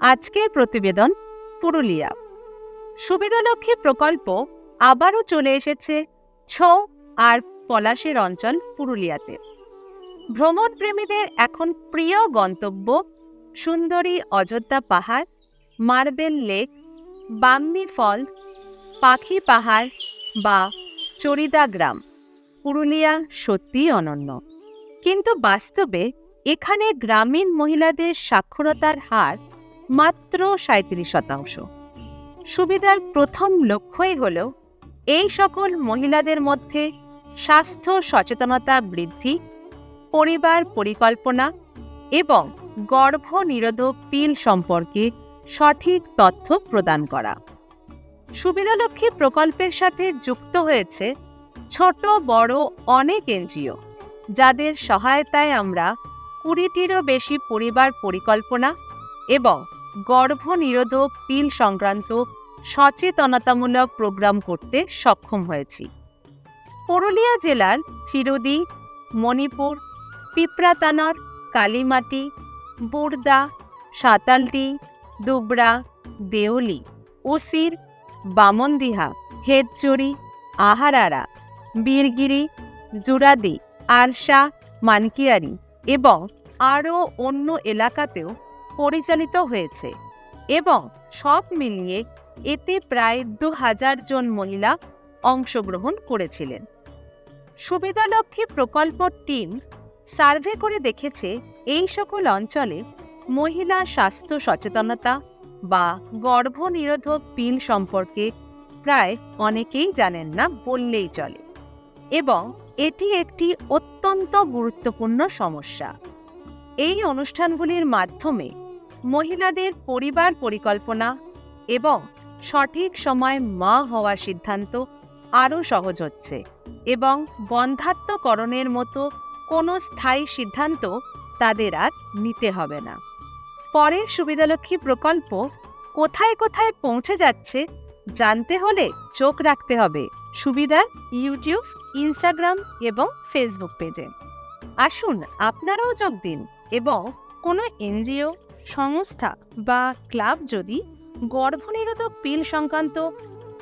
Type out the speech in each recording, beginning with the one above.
আজকের প্রতিবেদন পুরুলিয়া। সুবিধালক্ষ্মী প্রকল্প আবারও চলে এসেছে ছৌ আর পলাশের অঞ্চল পুরুলিয়াতে। ভ্রমণ প্রেমীদের এখন প্রিয় গন্তব্য সুন্দরী অযোধ্যা পাহাড়, মার্বেল লেক, বাম্মি ফল, পাখি পাহাড় বা চরিদা গ্রাম। পুরুলিয়া সত্যিই অনন্য। কিন্তু বাস্তবে এখানে গ্রামীণ মহিলাদের সাক্ষরতার হার মাত্র সাঁত্রিশ শতাংশ। সুবিধার প্রথম লক্ষ্যই হল, এই সকল মহিলাদের মধ্যে স্বাস্থ্য সচেতনতা বৃদ্ধি, পরিবার পরিকল্পনা এবং গর্ভ নিরোধক পিল সম্পর্কে সঠিক তথ্য প্রদান করা। সুবিধালক্ষ্মী প্রকল্পের সাথে যুক্ত হয়েছে ছোট, বড়, অনেক এনজিও, যাদের সহায়তায় আমরা কুড়িটিরও বেশি পরিবার পরিকল্পনা এবং গর্ভনিরোধক পিল সংক্রান্ত সচেতনতামূলক প্রোগ্রাম করতে সক্ষম হয়েছি। পুরুলিয়া জেলার চিরুদি, মণিপুর পিঁপড়াতানর কালীমাটি বুর্দা সাতালটি দুবরা দেউলি উসির বামনদিহা হেদচুরি আহারারা, বীরগিরি, জুরাদি, আরশা, মানকিয়ারি এবং আরও অন্য এলাকাতেও পরিচালিত হয়েছে এবং সব মিলিয়ে এতে প্রায় দু হাজার জন মহিলা অংশগ্রহণ করেছিলেন। সুবিধালক্ষ্মী প্রকল্প টিম সার্ভে করে দেখেছে এই সকল অঞ্চলে মহিলা স্বাস্থ্য সচেতনতা বা গর্ভনিরোধক পিল সম্পর্কে প্রায় অনেকেই জানেন না বললেই চলে এবং এটি একটি অত্যন্ত গুরুত্বপূর্ণ সমস্যা। এই অনুষ্ঠানগুলির মাধ্যমে মহিলাদের পরিবার পরিকল্পনা এবং সঠিক সময় মা হওয়ার সিদ্ধান্ত আরও সহজ হচ্ছে এবং বন্ধাত্মকরণের মতো কোনো স্থায়ী সিদ্ধান্ত তাদের আর নিতে হবে না। পরের সুবিধালক্ষ্মী প্রকল্প কোথায় কোথায় পৌঁছে যাচ্ছে জানতে হলে চোখ রাখতে হবে সুবিধার ইউটিউব, ইনস্টাগ্রাম এবং ফেসবুক পেজে। আসুন আপনারাও যোগ দিন এবং কোনো এনজিও সংস্থা বা ক্লাব যদি গর্ভনিরোধক পিল সংক্রান্ত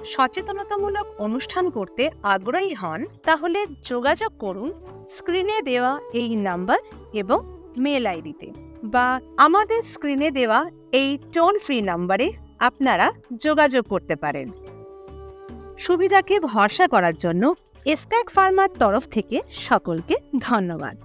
সচেতনতামূলক অনুষ্ঠান করতে আগ্রহী হন, তাহলে যোগাযোগ করুন, স্ক্রিনে দেওয়া এই নাম্বার এবং মেল আইডিতে বা আমাদের স্ক্রিনে দেওয়া এই টোল ফ্রি নাম্বারে আপনারা যোগাযোগ করতে পারেন। সুবিধাকে ভরসা করার জন্য এসক্যাক ফার্মার তরফ থেকে সকলকে ধন্যবাদ।